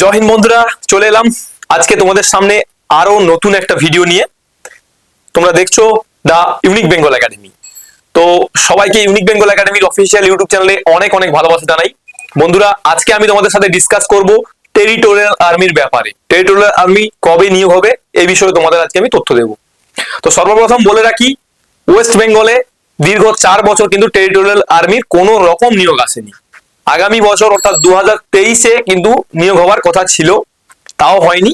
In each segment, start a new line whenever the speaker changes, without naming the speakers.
জয় হিন্দ বন্ধুরা, চলে এলাম। আজকে তোমাদের সামনে আরও নতুন একটা ভিডিও নিয়ে। তোমরা দেখছ দা ইউনিক বেঙ্গল একাডেমি তো সবাইকে ইউনিক বেঙ্গল একাডেমির অফিসিয়াল ইউটিউব চ্যানেলে অনেক অনেক ভালোবাসা জানাই। বন্ধুরা, আজকে আমি তোমাদের সাথে ডিসকাস করব টেরিটোরিয়াল আর্মির ব্যাপারে। টেরিটোরিয়াল আর্মি কবে নিয়োগ হবে এই বিষয়ে তোমাদের আজকে আমি তথ্য দেব। তো সর্বপ্রথম বলে রাখি ওয়েস্ট বেঙ্গলে দীর্ঘ চার বছর কিন্তু টেরিটোরিয়াল আর্মির কোনো রকম নিয়োগ আসেনি। আগামী বছর, অর্থাৎ দু হাজার তেইশে কিন্তু নিয়োগ হওয়ার কথা ছিল, তাও হয়নি।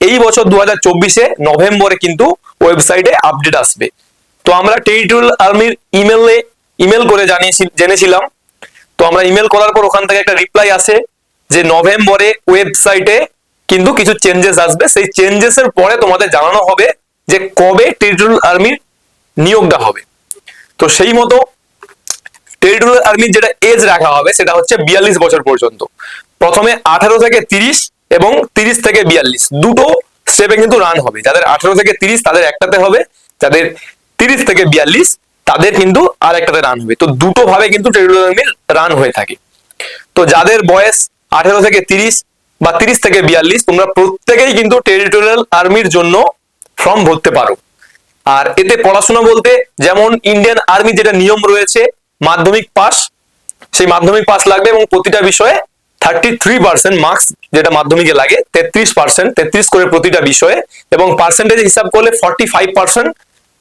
এই বছর দু হাজার চব্বিশে নভেম্বরে কিন্তু ওয়েবসাইটে আপডেট আসবে। তো আমরা টেরিটোরিয়াল আর্মির ইমেলে ইমেল করে জানিয়েছি, জেনেছিলাম। তো আমরা ইমেল করার পর ওখান থেকে একটা রিপ্লাই আসে যে নভেম্বরে ওয়েবসাইটে কিন্তু কিছু চেঞ্জেস আসবে। সেই চেঞ্জেস এর পরে তোমাদের জানানো হবে যে কবে টেরিটোরিয়াল আর্মির নিয়োগটা হবে। তো সেই মতো টেরিটোরিয়াল আর্মির যেটা এজ রাখা হবে সেটা হচ্ছে বিয়াল্লিশ বছর পর্যন্ত। প্রথমে আঠারো থেকে তিরিশ এবং তিরিশ থেকে বিয়াল্লিশ। দুটো স্টেপে কিন্তু রান হবে। যাদের আঠারো থেকে তিরিশ, তাদের একটাতে হবে। যাদের তিরিশ থেকে বিয়াল্লিশ, তাদের কিন্তু আর একটাতে রান হবে। তো দুটো ভাবে কিন্তু টেরিটোরিয়াল আর্মির রান হয়ে থাকে। তো যাদের বয়স আঠেরো থেকে তিরিশ বা তিরিশ থেকে বিয়াল্লিশ, তোমরা প্রত্যেকেই কিন্তু টেরিটোরিয়াল আর্মির জন্য ফর্ম ভরতে পারো। আর এতে পড়াশোনা বলতে যেমন ইন্ডিয়ান আর্মি যেটা নিয়ম রয়েছে মাধ্যমিক পাস, সেই মাধ্যমিক পাস লাগবে এবং প্রতিটা বিষয়ে থার্টি থ্রি পার্সেন্ট মার্কস যেটা মাধ্যমিকে লাগে, তেত্রিশ পার্সেন্ট তেত্রিশ করে প্রতিটা বিষয়ে এবং পার্সেন্টেজ হিসাব করলে ফর্টি ফাইভ পার্সেন্ট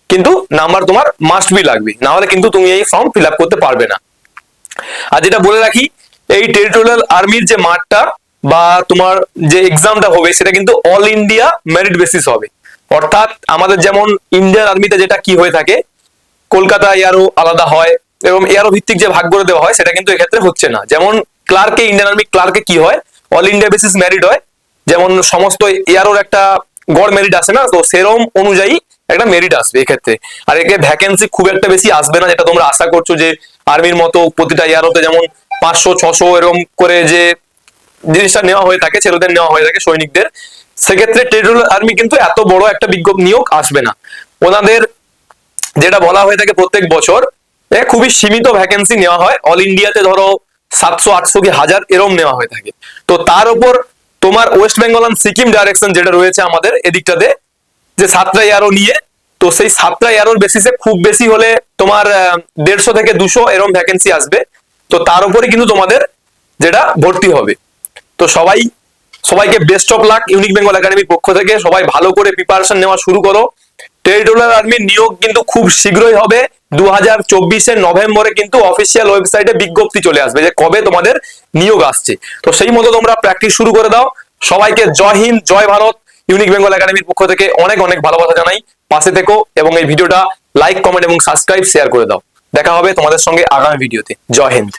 কিন্তু নাম্বার তোমার মাস্ট বি লাগবে। না হলে কিন্তু তুমি এই ফর্ম ফিল করতে পারবে না। আর যেটা বলে রাখি, এই টেরিটোরিয়াল আর্মির যে মাঠটা বা তোমার যে এক্সামটা হবে, সেটা কিন্তু অল ইন্ডিয়া মেরিট বেসিস হবে। অর্থাৎ আমাদের যেমন ইন্ডিয়ান আর্মিতে যেটা কি হয়ে থাকে কলকাতা এয়ারও আলাদা হয় এবং এয়ারও ভিত্তিক যে ভাগ করে দেওয়া হয়, সেটা কিন্তু এক্ষেত্রে হচ্ছে না। যেমন ক্লার্কে ইন্ডিয়ান আর্মি ক্লার্কে কি হয়? অল ইন্ডিয়া বেসিস মেরিট হয়। যেমন সমস্ত এয়ারোর একটা গড় মেরিট আসে না, তো সেরম অনুযায়ী একটা মেরিট আসবে এক্ষেত্রে। আর একে ভ্যাকেন্সি খুব একটা বেশি আসবে না, যেটা তোমরা আশা করছ যে আর্মির মতো প্রতিটা এয়ারোতে যেমন পাঁচশো, ছশো এরকম করে যে জিনিসটা নেওয়া হয়ে থাকে, ছেলেদের নেওয়া হয়ে থাকে সৈনিকদের, সেক্ষেত্রে টেরিটোরিয়াল আর্মি কিন্তু এত বড় একটা বিজ্ঞপ্তি নিয়োগ আসবে না। ওনাদের যেটা বলা হয়ে থাকে প্রত্যেক বছর খুবই সীমিত ভ্যাকেন্সি নেওয়া হয়। অল ইন্ডিয়াতে ধরো সাতশো, আটশো কি হাজার এরম নেওয়া হয়ে থাকে। তো তার উপর তোমার West Bengal and Sikkim direction যেটা রয়েছে আমাদের এদিকটাতে, যে সাতটা এয়ারো নিয়ে, তো সেই সাতটা এয়ারোর বেসিসে খুব বেশি হলে তোমার দেড়শো থেকে দুশো এরম ভ্যাকেন্সি আসবে। তো তার উপরে কিন্তু তোমাদের যেটা ভর্তি হবে। তো সবাই, সবাইকে best of luck Unique Bengal একাডেমির পক্ষ থেকে। সবাই ভালো করে প্রিপারেশন নেওয়া শুরু করো। টেরিটোরিয়াল আর্মির নিয়োগ কিন্তু খুব শীঘ্রই হবে। দু হাজার চব্বিশের নভেম্বরে কিন্তু অফিসিয়াল ওয়েবসাইটে বিজ্ঞপ্তি চলে আসবে যে কবে তোমাদের নিয়োগ আসছে। তো সেই মতো তোমরা প্র্যাকটিস শুরু করে দাও। সবাইকে জয় হিন্দ, জয় ভারত। ইউনিক বেঙ্গল একাডেমির পক্ষ থেকে অনেক অনেক ভালোবাসা জানাই। পাশে থেকো এবং এই ভিডিওটা লাইক কমেন্ট এবং সাবস্ক্রাইব শেয়ার করে দাও। দেখা হবে তোমাদের সঙ্গে আগামী ভিডিওতে। জয় হিন্দ।